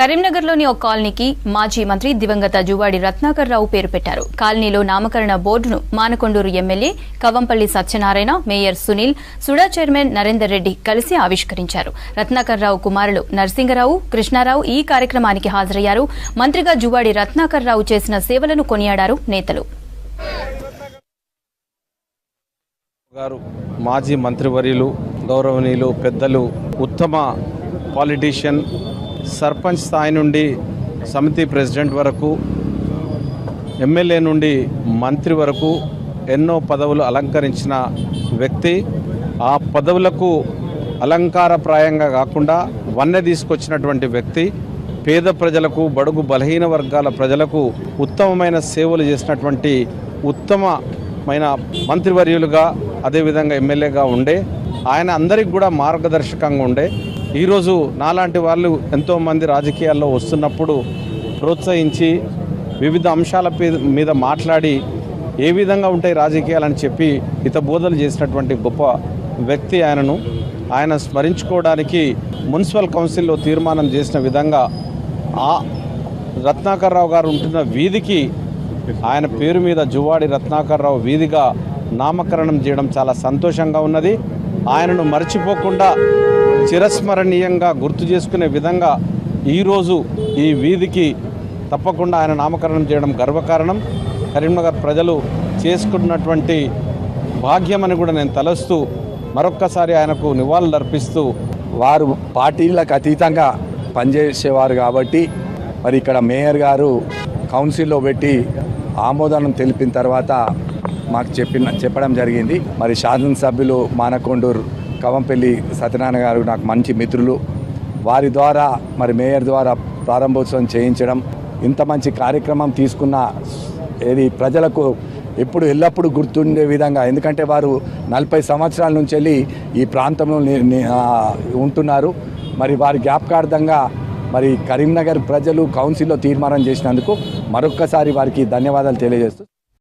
కరీంనగర్లోని ఒక కాలనీకి మాజీ మంత్రి దివంగత జువాడి రత్నాకర్ రావు పేరు పెట్టారు. కాలనీలో నామకరణ బోర్డును Manakondur MLA Kavampalli Satyanarayana mayor Sunil SUDA chairman Narender Reddy కలిసి ఆవిష్కరించారు. రత్నాకర్ రావు కుమారులు నరసింగరావు కృష్ణారావు ఈ కార్యక్రమానికి హాజరయ్యారు. మంత్రిగా జువాడి రత్నాకర్ రావు చేసిన సేవలను కొనియాడారు నేతలు. గారు మాజీ మంత్రివర్యులు గౌరవనీయులు పెద్దలు ఉత్తమ పాలిటీషియన్ సర్పంచ్ స్థాయి నుండి సమితి ప్రెసిడెంట్ వరకు ఎమ్మెల్యే నుండి మంత్రి వరకు ఎన్నో పదవులు అలంకరించిన వ్యక్తి. ఆ పదవులకు అలంకారప్రాయంగా కాకుండా వన్నె తీసుకొచ్చినటువంటి వ్యక్తి పేద ప్రజలకు బడుగు బలహీన వర్గాల ప్రజలకు ఉత్తమమైన సేవలు చేసినటువంటి ఉత్తమమైన మంత్రివర్యులుగా అదేవిధంగా ఎమ్మెల్యేగా ఉండే. ఆయన అందరికి కూడా మార్గదర్శకంగా ఉండే. ఈరోజు నాలాంటి వాళ్ళు ఎంతోమంది రాజకీయాల్లో వస్తున్నప్పుడు ప్రోత్సహించి వివిధ అంశాల మీద మాట్లాడి ఏ విధంగా ఉంటాయి రాజకీయాలని చెప్పి హిత బోధలు చేసినటువంటి గొప్ప వ్యక్తి ఆయనను. ఆయన స్మరించుకోవడానికి మున్సిపల్ కౌన్సిల్లో తీర్మానం చేసిన విధంగా ఆ రత్నాకర్ రావు గారు ఉంటున్న వీధికి ఆయన పేరు మీద జువాడి రత్నాకర్ రావు వీధిగా నామకరణం చేయడం చాలా సంతోషంగా ఉన్నది. ఆయనను మర్చిపోకుండా చిరస్మరణీయంగా గుర్తు చేసుకునే విధంగా ఈరోజు ఈ వీధికి తప్పకుండా ఆయన నామకరణం చేయడం గర్వకారణం. కరీంనగర్ ప్రజలు చేసుకున్నటువంటి భాగ్యం అని కూడా నేను తలస్తూ మరొక్కసారి ఆయనకు నివాళులు అర్పిస్తూ వారు పార్టీలకు అతీతంగా పనిచేసేవారు కాబట్టి మరి ఇక్కడ మేయర్ గారు కౌన్సిల్లో పెట్టి ఆమోదనం తెలిపిన తర్వాత మాకు చెప్పిన చెప్పడం జరిగింది. మరి శాసనసభ్యులు మానకొండూరు కవంపల్లి సత్యనారాయణ గారు నాకు మంచి మిత్రులు. వారి ద్వారా మరి మేయర్ ద్వారా ప్రారంభోత్సవం చేయించడం ఇంత మంచి కార్యక్రమం తీసుకున్న ఏది ప్రజలకు ఎప్పుడు ఎల్లప్పుడూ గుర్తుండే విధంగా ఎందుకంటే వారు నలభై సంవత్సరాల నుంచి వెళ్ళి ఈ ప్రాంతంలో ని- ఉంటున్నారు. మరి వారి జ్ఞాపకార్థంగా మరి కరీంనగర్ ప్రజలు కౌన్సిల్లో తీర్మానం చేసినందుకు మరొక్కసారి వారికి ధన్యవాదాలు తెలియజేస్తూ